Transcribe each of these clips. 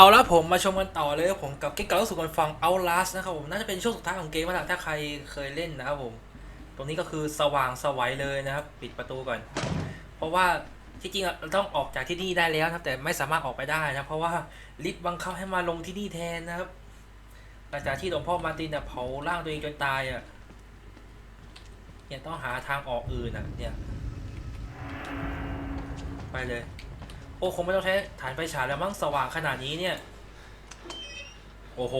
เอาละผมมาชมกันต่อเลยครับผมกับเกเก่าสุดคนฟัง Outlast นะครับผมน่าจะเป็นช่วงสุดท้ายของเกมแล้วล่ะถ้าใครเคยเล่นนะครับผม ตรงนี้ก็คือสว่างสวัยเลยนะครับ ปิดประตูก่อน เพราะว่าที่จริงเราต้องออกจากที่นี่ได้แล้วนะครับแต่ไม่สามารถออกไปได้นะเพราะว่าลิฟต์บังคับให้มาลงที่นี่แทนนะครับหลังจากที่หลวงพ่อมาตินเนี่ยเผาร่างตัวเองจนตายอะเนี่ยต้องหาทางออกอื่นอะเนี่ยไปเลย โอ้คงไม่ต้องใช้ฐานไฟฉายแล้วมั้งสว่างขนาดนี้เนี่ย โอ้โห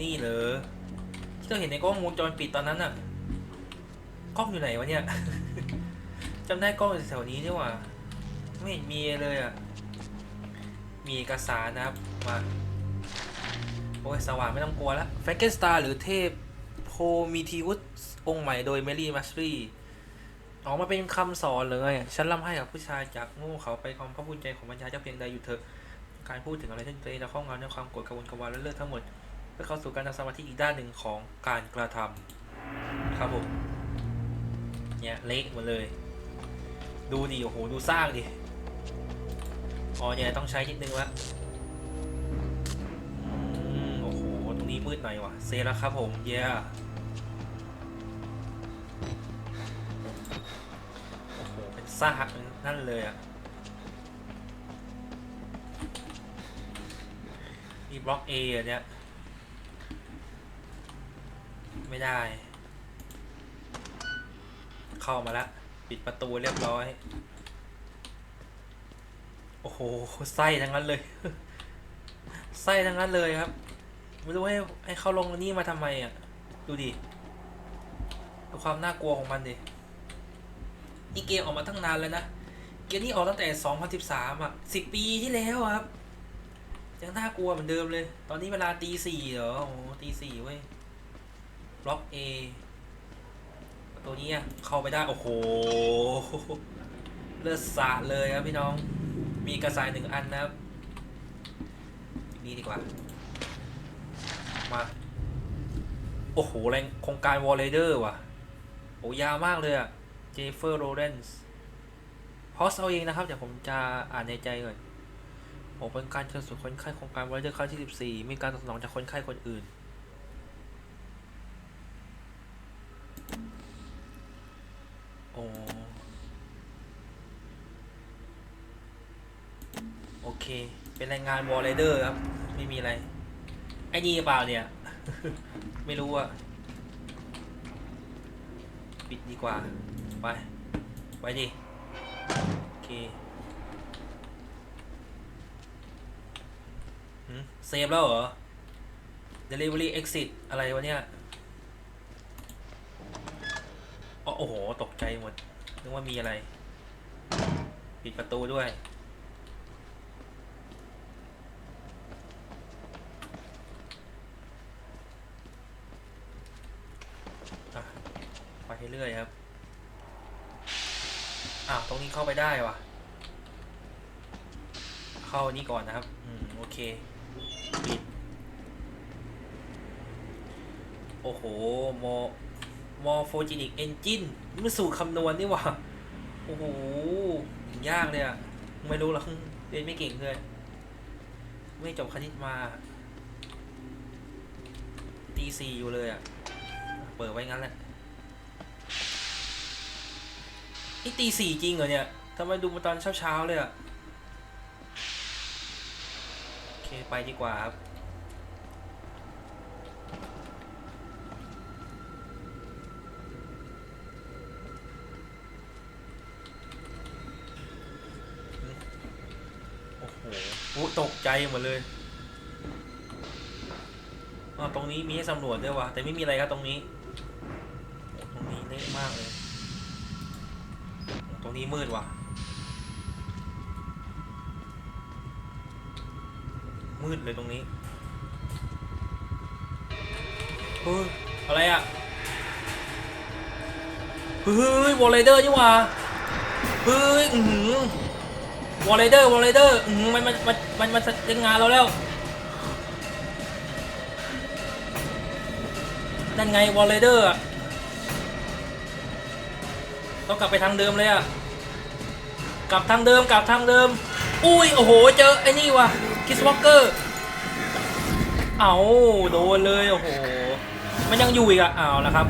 นี่เหรอที่เราเห็นในกล้องวงจรปิดตอนนั้นน่ะ กล้องอยู่ไหนวะเนี่ย จำได้กล้องอยู่แถวนี้นี่หว่า ไม่เห็นมีเลยอะ มีเอกสารนะครับ มา โอ้ยสว่างไม่ต้องกลัวแล้วแฟรงเกนสตาร์หรือเทพโพมีทีวุสองค์ใหม่โดยเมลี่มัสรี ออกมาเป็นคำสอนเลย ฉันร่ำให้กับผู้ชายจากง่เขาไปความพระผู้ใจของบรรยาเจ้าเพียงใดอยู่เถอะ การพูดถึงอะไรที่ตัวเองและข้องงานด้วยความโกรธกระวนกระวายและเลิกทั้งหมด เพื่อเข้าสู่การทำสมาธิอีกด้านหนึ่งของการกระทำครับผม เนี่ยเละหมดเลย ดูดิโอ้โหดูสร้างดิ อ๋อเนี่ยต้องใช้นิดนึงละอืมโอ้โหตรงนี้มืดหน่อยว่ะ เซแล้วครับผม เย้โซากนั่นเลยอะมีบล็อก A อะเนี่ย ไม่ได้ เข้ามาแล้วปิดประตูเรียบร้อย โอ้โห ไส้ทั้งนั้นเลย ไส้ทั้งนั้นเลยครับ ไม่รู้ให้ให้เขาลงนี่มาทำไมอะ ดูดิ ดูความน่ากลัวของมันดิ นี่เกมออกมาตั้งนานแล้วนะ เกมนี้ออกตั้งแต่ 2013 อะ 10 ปีที่แล้วครับ ยังน่ากลัวเหมือนเดิมเลย ตอนนี้เวลาตีสี่เหรอ โอ้ตีสี่เว้ย บล็อก A ประตัวนี้อะเข้าไปได้ โอ้โห เลือดสาดเลยครับพี่น้อง มีกระสายหนึ่งอันนะครับ นี่ดีกว่า มา โอ้โห แรงโครงการวอลเลเดอร์ว่ะ โอ้ยาวมากเลยอะ เจฟเฟอร์โรเรนส์พอสเอาเองนะครับเดี๋ยวผมจะอ่านในใจก่อนผมเป็นการเชิญสู่คนไข้โครงการวอลเลเดอร์ครั้งที่ 14 มีการตอบสนองจากคนไข้คนอื่น โอโอเค เป็นแรงงานวอลเลเดอร์ครับ ไม่มีอะไร ไอ้นี่เปล่าเนี่ย ไม่รู้อะปิดดีกว่า ไปไปดิโอเคเซฟแล้วเหรอ delivery exit อะไรวะเนี่ยโอ้โห ตกใจหมด นึกว่ามีอะไร ปิดประตูด้วย ไปเรื่อยครับ อ้าวตรงนี้เข้าไปได้วะเข้านี่ก่อนนะครับ อืมโอเคปิดโอ้โหมอมอโฟจินิกเอนจินมันสูตรคำนวณนี่หว่า โอ้โหยากเลยอะไม่รู้หรอกเรียนไม่เก่งเลย ไม่จบคณิตมาตีสี่อยู่เลยอะเปิดไว้งั้นแหละ นี่ตีสี่จริงเหรอเนี่ยทำไมดูมาตอนเช้าๆเลยอะโอเคไปดีกว่าครับโอ้โหอู้ตกใจหมดเลยอ๋อตรงนี้มีให้สำรวจด้วยวะแต่ไม่มีอะไรครับตรงนี้ ตรงนี้เละมากเลย นี้มืดว่ะ มืดเลยตรงนี้เฮ้ยอะไรอะเฮ้ยวอลเลเดอร์นี่หว่าเฮ้ยอือหือวอลเลเดอร์วอลเลเดอร์อือหือมันมันมันมันมันเล่นงานเราแล้วนั่นไงวอลเลเดอร์อะต้องกลับไปทางเดิมเลยอะ กลับทางเดิมกลับทางเดิม อุ้ยโอ้โหเจอไอ้นี่วะคิสวอลเกอร์เอาโดนเลยโอ้โหมันยังอยู่อีกอะเอาละครับ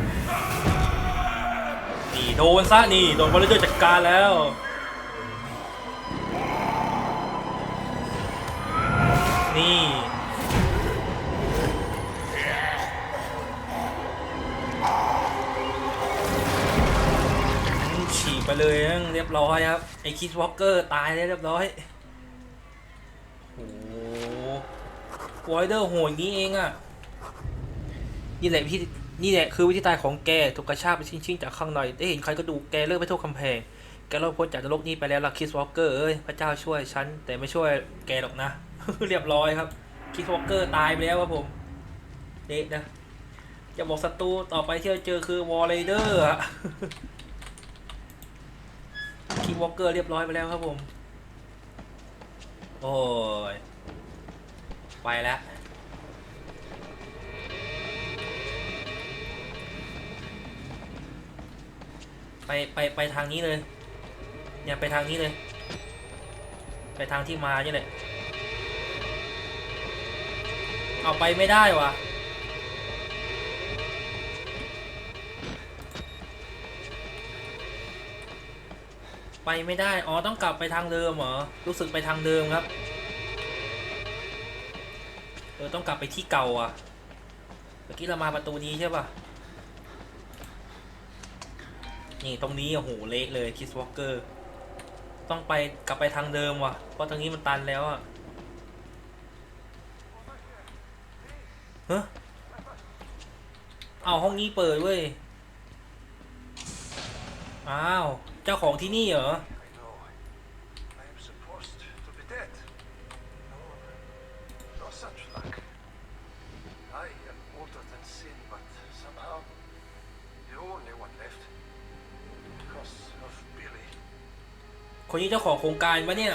นี่โดนซะนี่โดนบอลเลอร์จัดการแล้วนี่ ไปเลยนะเรียบร้อยครับ ไอคิดวอลเกอร์ตายแล้วเรียบร้อยโอ้โหวอยเดอร์โหดงี้เองอะนี่แหละวิธีนี่แหละคือวิธีตายของแกถูกกระชากไปชิ้นๆจากข้างในได้เห็นใครก็ดูแกเลิกไปทั่วกำแพง แกรอดพ้นจากนรกนี้ไปแล้วล่ะคิสวอลเกอร์เอ้ยพระเจ้าช่วยฉัน แต่ไม่ช่วยแกหรอกนะ เรียบร้อยครับ คิสวอลเกอร์ตายไปแล้วครับผมเด็กนะจะบอกศัตรูต่อไปที่เราเจอคือวอลเลเดอร์อะ คิงวอลเกอร์เรียบร้อยไปแล้วครับผม โอ้ย ไปแล้วไปไปไปทางนี้เลยเนี่ยไปทางนี้เลย ไปทางที่มาเนี่แหละ เอาไปไม่ได้วะ ไปไม่ได้ อ๋อ ต้องกลับไปทางเดิมเหรอ รู้สึกไปทางเดิมครับ เออ ต้องกลับไปที่เก่าอะ เมื่อกี้เรามาประตูนี้ใช่ป่ะ นี่ตรงนี้โอ้โหเละเลยคิสวอลเกอร์ ต้องไปกลับไปทางเดิมว่ะ เพราะทางนี้มันตันแล้วอะเฮ้ยเอาห้องนี้เปิดเว้ย อ้าว เจ้าของที่นี่เหรอ I know. I am supposed to be dead. No, no such luck. I am older than sin, but somehow the only one left. Because of Billy. คนนี้เจ้าของโครงการปะเนี่ย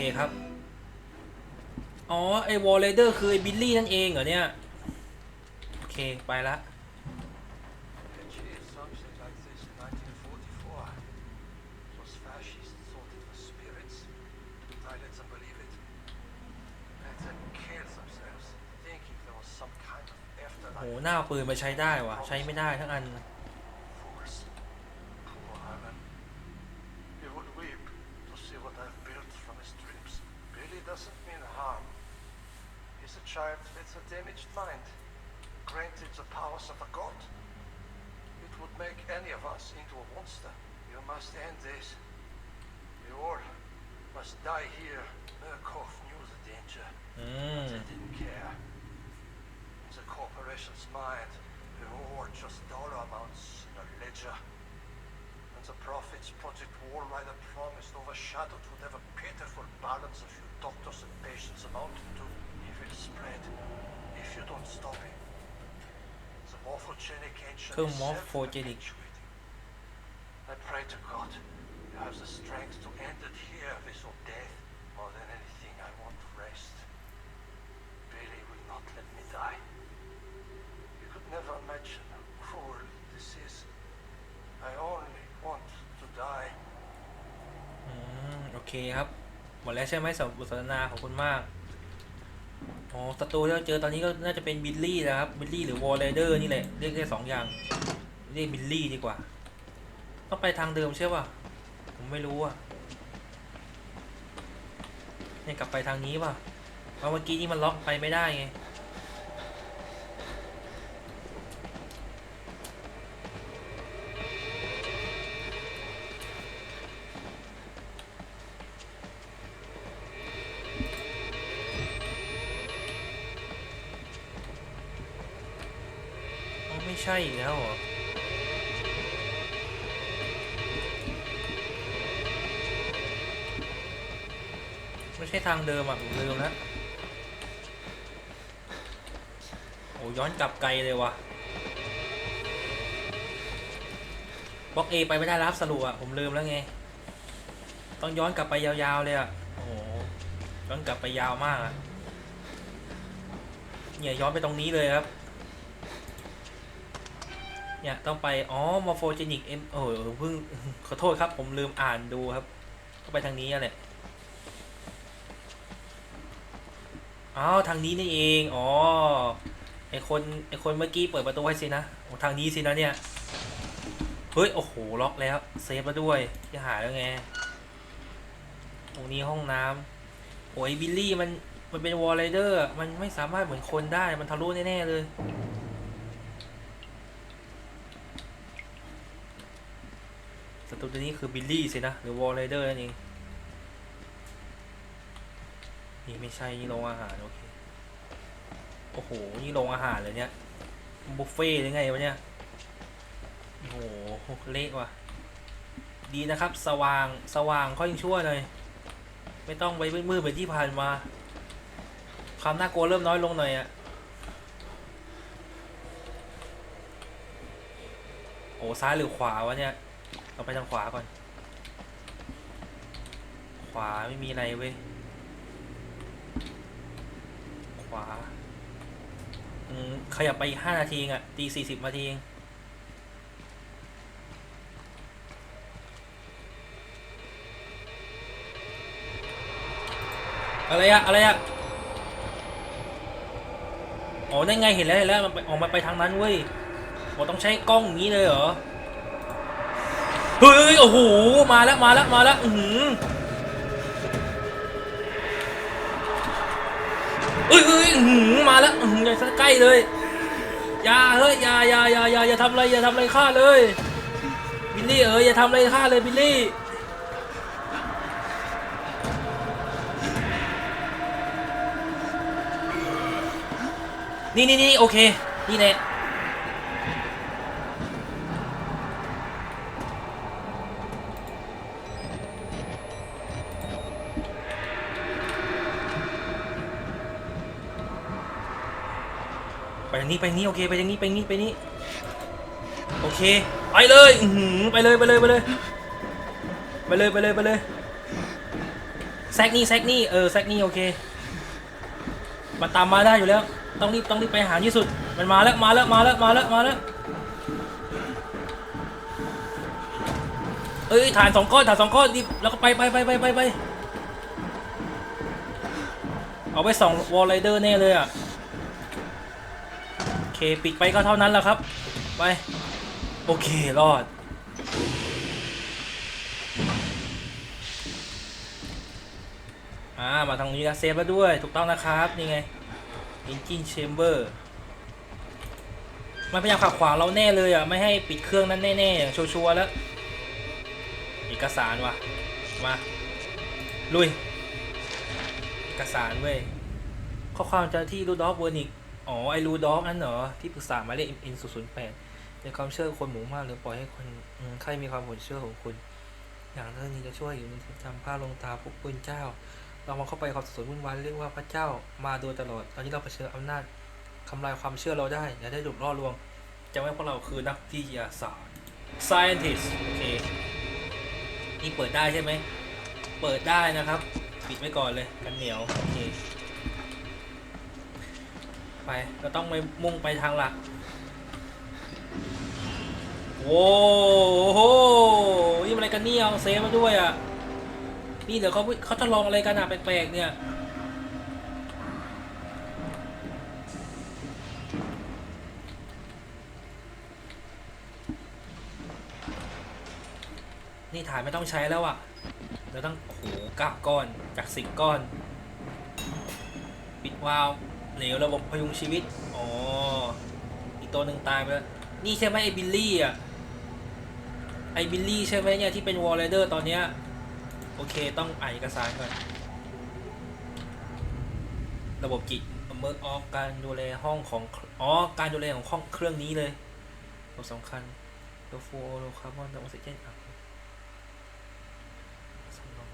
คครับ อ๋อ ไอวอลเลเดอร์คือไอบิลลี่นั่นเองเหรอเนี่ย โอเค ไปละโหหน้าปืนมาใช้ได้วะใช้ไม่ได้ทั้งอัน child with a damaged mind, granted the powers of a god. It would make any of us into a monster. You must end this. You all must die here. Murkoff knew the danger. อืม They hmm. didn't care. In the corporation's mind, were all just dollar amounts in a ledger. And the profits Project War Rider promised overshadowed whatever pitiful balance a few doctors and patients amounted to He will spread if you don't stop him. The morphogenic engine Cool, is morphogenic. self-perpetuating. I pray to God you have the strength to end it here with your death. More than anything, I want rest. Billy will not let me die. You could never imagine how cruel this is. I only want to die เคครับ หมดแล้วใช่ไหมสำหรับบทสนทนาขอบคุณมาก อ๋อศัตรูที่เราเจอตอนนี้ก็น่าจะเป็นบิลลี่นะครับบิลลี่หรือวอลเลเดอร์นี่แหละเรียกได้สองอย่างเรียกบิลลี่ดีกว่าต้องไปทางเดิมใช่ป่ะผมไม่รู้อะเนี่ยกลับไปทางนี้ป่ะเพราะเมื่อกี้นี่มันล็อกไปไม่ได้ไง ช่อีกแล้วเหรอไม่ใช่ทางเดิมอะผมลืมแล้วโอ้ย้อนกลับไกลเลยว่ะบล็อกเอไปไม่ได้รับสรุปอะผมลืมแล้วไง ต้องย้อนกลับไปยาวๆเลยอะโอ้ย้อนกลับไปยาวมากอะเนี่ยย้อนไปตรงนี้เลยครับ เนี่ยต้องไป อ๋อมอร์โฟเจนิกเอ็มโอ้ยเพิ่งขอโทษครับผมลืมอ่านดูครับ ก็ไปทางนี้อะแหละอ้าวทางนี้นี่เอง อ๋อ ไอคนไอคนเมื่อกี้เปิดประตูให้สินะโอ้ทางนี้สินะเนี่ย เฮ้ย โอ้โห ล็อกแล้ว เซฟแล้วด้วย จะหายแล้วไงตรงนี้ห้องน้ำโอ้ยบิลลี่มันมันเป็นวอลเลเดอร์ มันไม่สามารถเหมือนคนได้ มันทะลุแน่ๆเลย ตัวนี้คือบิลลี่สินะหรือวอลเลเดอร์นั่นเองนี่ไม่ใช่นี่โรงอาหารโอเคโอ้โหนี่โรงอาหารเลยเนี่ยบุฟเฟ่ต์หรือไงวะเนี่ยโอ้โหเละว่ะ ดีนะครับสว่างสว่างค่อยชั่วหน่อยไม่ต้องไปมืดๆเหมือนที่ผ่านมา ความน่ากลัวเริ่มน้อยลงหน่อยอะโอ้ซ้ายหรือขวาวะเนี่ย เราไปทางขวาก่อน ขวาไม่มีอะไรเว้ย ขวา อืมขยับไปห้านาทีองอะตีสี่สิบนาทีเองอะไรอะอะไรอะอ๋อนั่นไงเห็นแล้วเห็นแล้วมันไปออกมาไปทางนั้นเว้ยบอกต้องใช้กล้องอย่างนี้เลยเหรอ เฮ้ยโอ้โหมาแล้วมาแล้วมาแล้วอือหือเอ้ยเอ้ยอือหือมาแล้วอื้อหืออย่าใกล้เลยอย่าเฮ้ยอย่าอย่าอย่าอย่าอย่าทำอะไรอย่าทำอะไรข้าเลยบิลลี่เอออย่าทำอะไรข้าเลยบิลลี่นี่นี่นี่โอเคนี่แห ทางนี้ไปนี้โอเคไปทางนี้ไปนี้ไปนี้โอเคไปเลยอืไปเลยไปเลยไปเลยไปเลยไปเลยไปเลยแซกนี่แซกนี่เออแซกนี่โอเคมันตามมาได้อยู่แล้ว ต้องรีบต้องรีบไปหาที่สุด มันมาแล้วมาแล้วมาแล้วมาแล้วมาแล้วเอ้ยฐานสองก้อนฐานสองก้อนรีบแล้วก็ไปไปไปไปไปไปเอาไปสองวอลไรเดอร์แน่เลยอะ เคปิดไปก็เท่านั้นแหละครับ ไป โอเค รอด อ่า มาทางนี้แล้วเซฟแล้วด้วย ถูกต้องนะครับ นี่ไง Engine Chamber มันพยายามขัดขวางเราแน่เลยอะ ไม่ให้ปิดเครื่องนั้นแน่ ๆ อย่างชัวร์ๆแล้ว เอกสารวะมา ลุย เอกสารเว้ยข้อความจากที่รูดอฟเวอร์นิก อ๋อ ไอรูดอฟนั่นเหรอ ที่ปรึกษาหมายเลข N 0 0 8ในความเชื่อคนหมู่มากหรือปล่อยให้คนใครมีความผลเชื่อของคุณ อย่างเรื่องนี้จะช่วยอยู่ในจำผ้าลงตาพวกปืนเจ้า เรามองเข้าไปความสับสนวุ่นวายเรียกว่าพระเจ้ามาโดยตลอด ตอนนี้เราเผชิญอำนาจทำลายความเชื่อเราได้อย่าได้ถูกล่อลวงจำไว้พวกเราคือนักวิทยาศาสตร์ scientist โอเค นี่เปิดได้ใช่ไหม เปิดได้นะครับ ปิดไว้ก่อนเลย กันเหนียว โอเค ไปเราต้องไปมุ่งไปทางหลักโว้โหนี่อะไรกันเนี่ยเอาเซฟมาด้วยอะนี่เดี๋ยวเขาเขาจะลองอะไรกันอะแปลกๆเนี่ยนี่ถ่ายไม่ต้องใช้แล้วอะ่ะเดี๋ยวต้องโอ้โหเก้าก้อนจากสิบก้อน ปิดวาล์ว เหลวระบบพยุงชีวิต อ๋อ อีกตัวหนึ่งตายไปแล้ว นี่ใช่ไหมไอ้บิลลี่อะ ไอ้บิลลี่ใช่ไหมเนี่ยที่เป็นวอลเลเดอร์ตอนเนี้ย โอเคต้องอ่านเอกสารก่อน ระบบกิจเมิร์กออฟการดูแลห้องของ อ๋อ การดูแลของห้องเครื่องนี้เลยตัวสำคัญตัวฟูโรคาร์บอนไดออกซิเจนครับสำรอง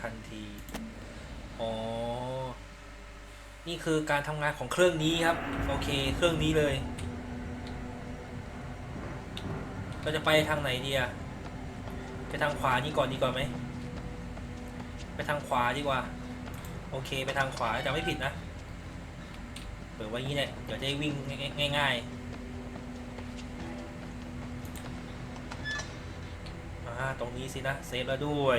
ทันที อ๋อ นี่คือการทำงานของเครื่องนี้ครับ โอเค เครื่องนี้เลย เราจะไปทางไหนดีอะไปทางขวานี่ก่อนดีกว่าไหม ไปทางขวาดีกว่า โอเค ไปทางขวาจะไม่ผิดนะ เปิดไว้งนี้แหละ เดี๋ยวจะได้วิ่งง่ายๆอ่าตรงนี้สินะ เซฟแล้วด้วย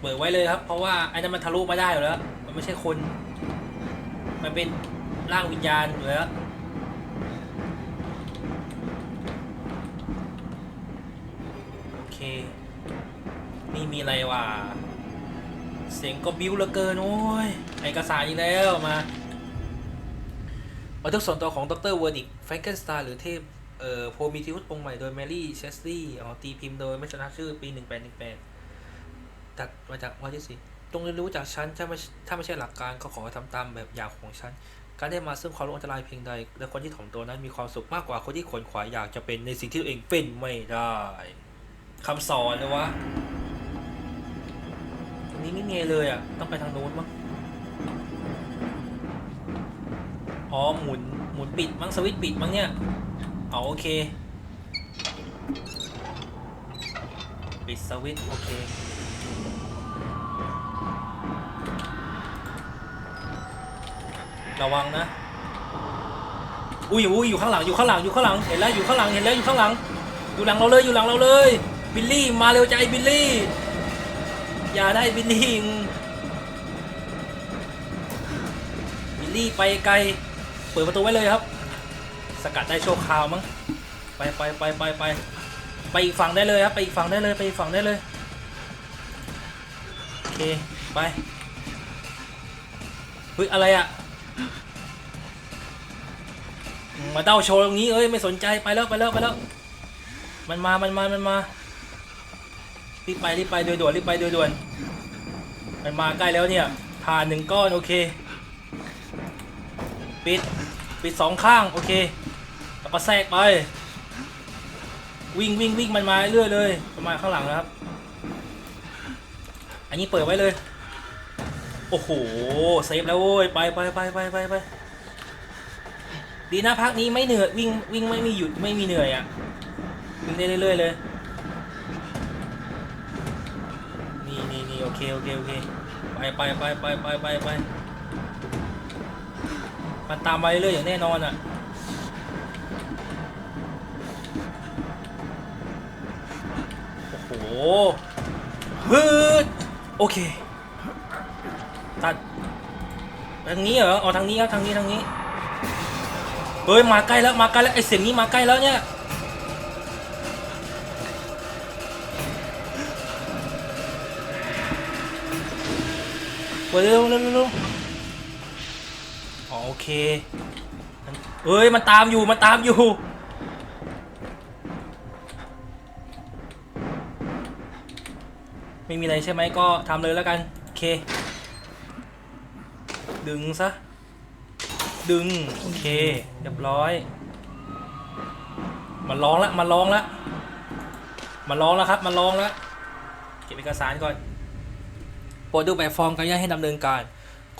เปิดไว้เลยครับ เพราะว่าไอ้นั้นมันทะลุไมาได้อยู่แล้ว มันไม่ใช่คน มันเป็นร่างวิญญาณอยู่แล้วโอเค นี่มีอะไรวะเสียงก็บิ้วเหลือเกินโอ้ยเอกสารอีกแล้วมาบันทึกส่วนตัวของดรเวอร์นิกแฟรงเกนสไตน์หรือเทพเอ่อโพมิทิอุสองค์ใหม่โดยแมรี่เชสลีย์อ๋อตีพิมพ์โดยไม่ชนะชื่อปี 1818ตัดมาจากวันที่สี่ จงเรียนรู้จากฉันถ้าไม่ถ้าไม่ใช่หลักการก็ขอให้ทำตามแบบอย่างของฉัน การได้มาซึ่งความรู้อันตรายเพียงใด และคนที่ถ่อมตัวนั้นมีความสุขมากกว่าคนที่ขวนขวายอยากจะเป็นในสิ่งที่ตัวเองเป็นไม่ได้คำสอนเลยวะตรงนี้ไม่มีเลยอะ ต้องไปทางโน้นมั้ง อ๋อหมุนหมุนปิดมั้งสวิตช์ปิดมั้งเนี่ยอ๋อโอเค ปิดสวิตช์โอเค ระวังนะ อุ้ยอุ้ยอยู่ข้างหลังอยู่ข้างหลังอยู่ข้างหลังเห็นแล้วอยู่ข้างหลังเห็นแล้วอยู่ข้างหลัง อยู่หลังเราเลยอยู่หลังเราเลย บิลลี่มาเร็วใจบิลลี่ อย่าได้บิลลี่มึงบิลลี่ไปไกล เปิดประตูไว้เลยครับ สกัดได้โชว์คาวมั้งไปไปไปไปไปไปอีกฝั่งได้เลยครับไปอีกฝั่งได้เลยไปอีกฝั่งได้เลยโอเคไปเฮ้ยอะไรอะ มาเด้าโชว์ตรงนี้เอ้ยไม่สนใจไปแล้วไปแล้วไปแล้ว มันมา มันมา มันมา รีบไปรีบไปโดยด่วนรีบไปโดยด่วน มันมาใกล้แล้วเนี่ยผ่านหนึ่งก้อนโอเค ปิด ปิดสองข้างโอเคแล้วก็แทรกไป วิ่งวิ่งวิ่งมันมาเรื่อยเลย ประมาณข้างหลังนะครับ อันนี้เปิดไว้เลย โอ้โห เซฟแล้วโว้ย ไปไปไปไปไปไปดีนะพักนี้ไม่เหนื่อย วิ่งวิ่งไม่มีหยุดไม่มีเหนื่อยอะ วิ่งได้เรื่อยๆเลย นี่นี่นี่โอเคโอเคโอเคไปไปไปไปไปไปไปมันตามไปเรื่อยๆอย่างแน่นอนอะโอ้โหฮึดโอเคตัด ทางนี้เหรออ๋อทางนี้ครับทางนี้ทางนี้เฮ้ยมาใกล้แล้วมาใกล้แล้วไอเสียงนี้มาใกล้แล้วเนี่ยเร็วเร็วเร็วเร็วอ๋อโอเคเฮ้ยมันตามอยู่มันตามอยู่ไม่มีอะไรใช่ไหมก็ทำเลยแล้วกัน โอเค ดึงซะ ดึง โอเค เรียบร้อย มันร้องล้วมันร้องล้วมันร้องแล้วครับ มันร้องแล้ว เก็บเอกสารก่อนโปรดดูแบบฟอร์มการย้ายให้ดำเนินการ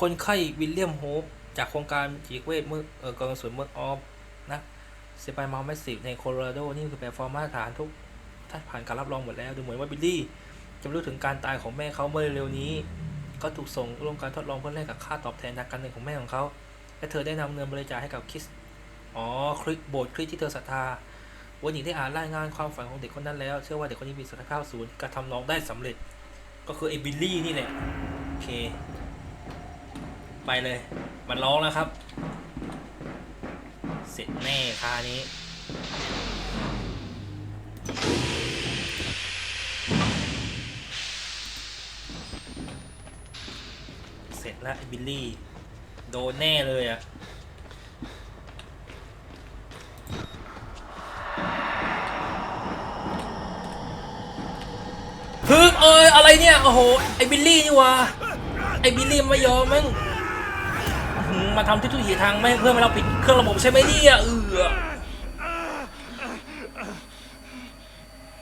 คนไข้วิลเลียมโฮปจากโครงการจิตเวชเมื่อเออกองสวนเมื่อออฟนะเซปายมาแมสซีฟในโคโลราโดนี่คือแบบฟอร์มมาตรฐานทุกท่านผ่านการรับรองหมดแล้ว ดูเหมือนว่าบิลลี่จะรู้ถึงการตายของแม่เขาเมื่อเร็วๆนี้ ก็ถูกส่งร่วมการทดลองเพื่อแลกกับค่าตอบแทนทางการเงินของแม่ของเขา และเธอได้นำเงินบริจาคให้กับคริส อ๋อคริสโบสถ์คริสที่เธอศรัทธาวันนี้ได้อ่านรายงานความฝันของเด็กคนนั้นแล้ว เชื่อว่าเด็กคนนี้มีศักยภาพสูงการทำน้องได้สำเร็จ ก็คือไอ้บิลลี่นี่แหละ โอเค ไปเลย มันร้องแล้วครับ เสร็จแน่คานี้ เสร็จ แล้วไอบิลลี่ โดนแน่เลยอะฮึกเอ้ยอะไรเนี่ย โอ้โห ไอ้บิลลี่นี่วะไอ้บิลลี่มันไม่ยอมมั้งมาทำทุกทุกทีทางไม่เพื่อนเราปิดเครื่องระบบใช่ไหมเนี่ยเออ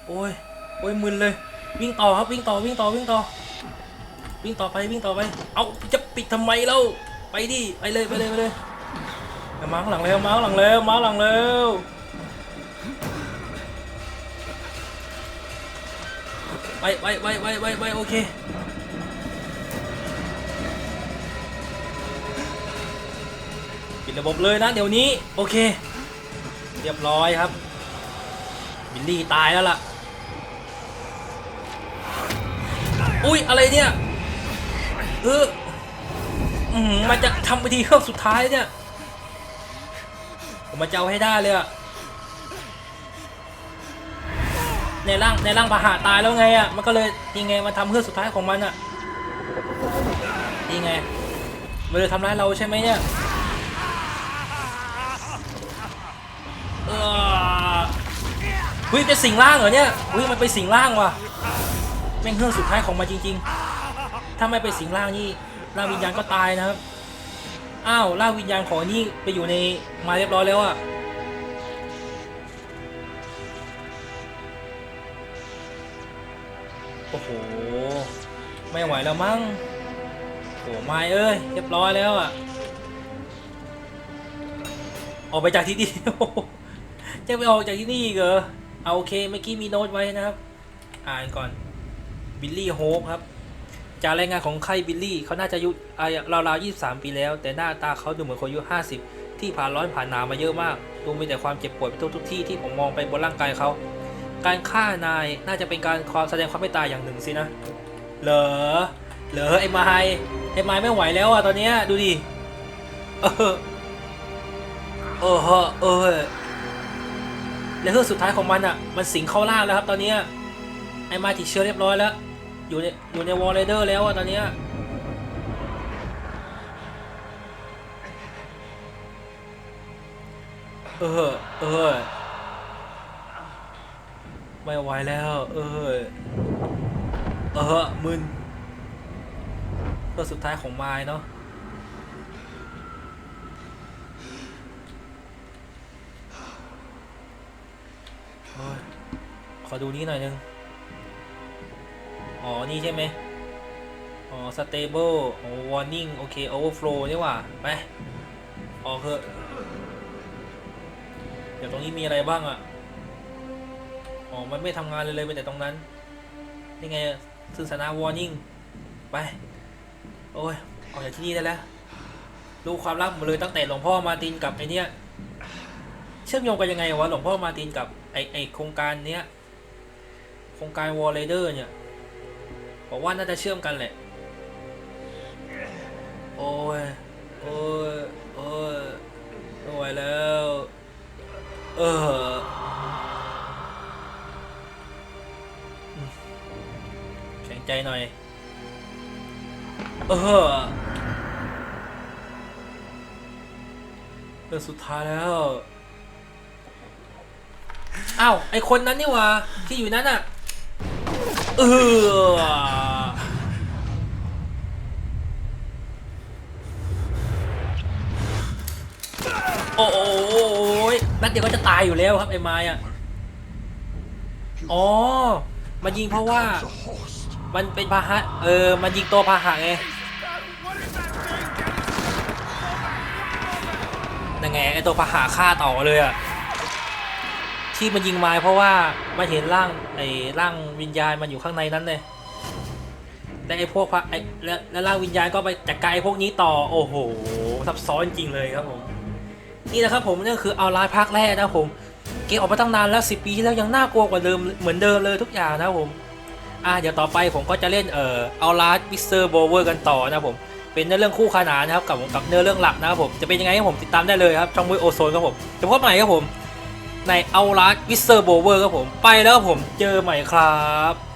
โอ้ยโอ้ยมึนเลย วิ่งต่อครับวิ่งต่อวิ่งต่อวิ่งต่อ วิ่งต่อไปวิ่งต่อไป เอาจะปิดทำไมเล่าไปดิไปเลยไปเลยไปเลยมาข้างหลังเร็วมาข้างหลังเร็วมาข้างหลังเร็วไปไปไปไปไปไปโอเคปิดระบบเลยนะเดี๋ยวนี้โอเค เรียบร้อยครับบิลลี่ตายแล้วล่ะ อุ้ยอะไรเนี่ย เออมันจะทำไปทีเครื่องสุดท้ายเนี่ย ผมมาจะเอาให้ได้เลยอะในร่างในร่างปะหาตายแล้วไงอะมันก็เลยยังไงมาทำเครื่องสุดท้ายของมันอะนี่ไงมันเลยทำร้ายเราใช่ไหมเนี่ยเออเฮ้ยเป็นสิ่งล่างเหรอเนี่ยเฮ้ยมันเป็นสิ่งล่างว่ะแม่งเครื่องสุดท้ายของมันจริง ๆ ถ้าไม่ไปสิงร่างนี่ร่างวิญญาณก็ตายนะครับ อ้าวร่างวิญญาณของนี่ไปอยู่ในมาเรียบร้อยแล้วอะโอ้โห ไม่ไหวแล้วมั้งโอ้ไม่เอ้ยเรียบร้อยแล้วอะออกไปจากที่นี่จะไปออกจากที่นี่อีกเหรอเอาโอเคเมื่อกี้มีโน้ตไว้นะครับ อ่านก่อนบิลลี่โฮปครับ จากรายงานของไข้บิลลี่เขาน่าจะอายุอาราวๆ 23 ปีแล้ว แต่หน้าตาเขาดูเหมือนคนอายุ 50 ที่ผ่านร้อนผ่านหนาวมาเยอะมาก ดูมีแต่ความเจ็บปวดไปทุกทุกที่ที่ผมมองไปบนร่างกายเขา การฆ่านายน่าจะเป็นการความแสดงความเมตตาอย่างหนึ่งสินะ เหรอ เหรอไอ้ไม้ไอ้ไม้ไม่ไหวแล้วอะตอนเนี้ยดูดิ เออ เออเออและเครื่องสุดท้ายของมันอะ มันสิงเข้าล่างแล้วครับ ตอนเนี้ยไอ้ไม้ติดเชื้อเรียบร้อยแล้ว อยู่ในอยู่ในวอลเลเดอร์แล้วอะตอนเนี้ยเออ เออ ไม่ไหวแล้ว เออ เออมึนตัวสุดท้ายของไม้เนาะโอ้ยขอดูนี้หน่อยนึง อ๋อ นี่ใช่ไหมอ๋อ stable อ๋อ warning โอเค overflow นี่หว่าไปออกเถอะเดี๋ยวตรงนี้มีอะไรบ้างอะอ๋อ มันไม่ทำงานเลยเลยไปแต่ตรงนั้น นี่ไงสื่อสาร warning ไป โอ้ย ออกจากที่นี่ได้แล้วรู้ความลับหมดเลยตั้งแต่หลวงพ่อมาตินกับไอเนี้ยเชื่อมโยงกันยังไงวะหลวงพ่อมาตินกับไอไอโครงการเนี้ยโครงการ War Raider เนี่ย บอกว่าน่าจะเชื่อมกันแหละ โอ้ย โอ้ย โอ้ยไม่ไหวแล้ว เออแข็งใจหน่อย เออเรื่องสุดท้ายแล้ว อ้าว ไอคนนั้นนี่ว่าที่อยู่นั้นอะ เออโอ้โยนัดเดียวก็จะตายอยู่แล้วครับไอ้ไม้อะอ๋อ มันยิงเพราะว่า มันเป็นพาหะเออ มันยิงตัวพาหะไงนั่นไงไอ้ตัวพาหะฆ่าต่อเลยอะ ที่มันยิงไม้เพราะว่ามันเห็นร่างไอ้ร่างวิญญาณมันอยู่ข้างในนั้นเลยแต่ไอ้พวกไอ้แล้วแล้วร่างวิญญาณก็ไปจัดการไอ้พวกนี้ต่อโอ้โหซับซ้อนจริงเลยครับผมนี่นะครับผมนี่คือเอาลายพักแรกนะผมเกมออกมาตั้งนานแล้วสิปีที่แล้วยังน่ากลัวกว่าเดิมเหมือนเดิมเลยทุกอย่างนะผมอะเดี๋ยวต่อไปผมก็จะเล่นเอ่อเอาลาสวิสเซอร์โบเวอร์กันต่อนะผมเป็นเรื่องคู่ขนานนะครับกับกับเนื้อเรื่องหลักนะครับผมจะเป็นยังไงผมติดตามได้เลยครับช่องมุ้ยโอโซนครับผมจะพบใหม่ครับผม ในเอาลักวิเซอร์โบเวอร์ครับผม ไปแล้วผมเจอใหม่ครับ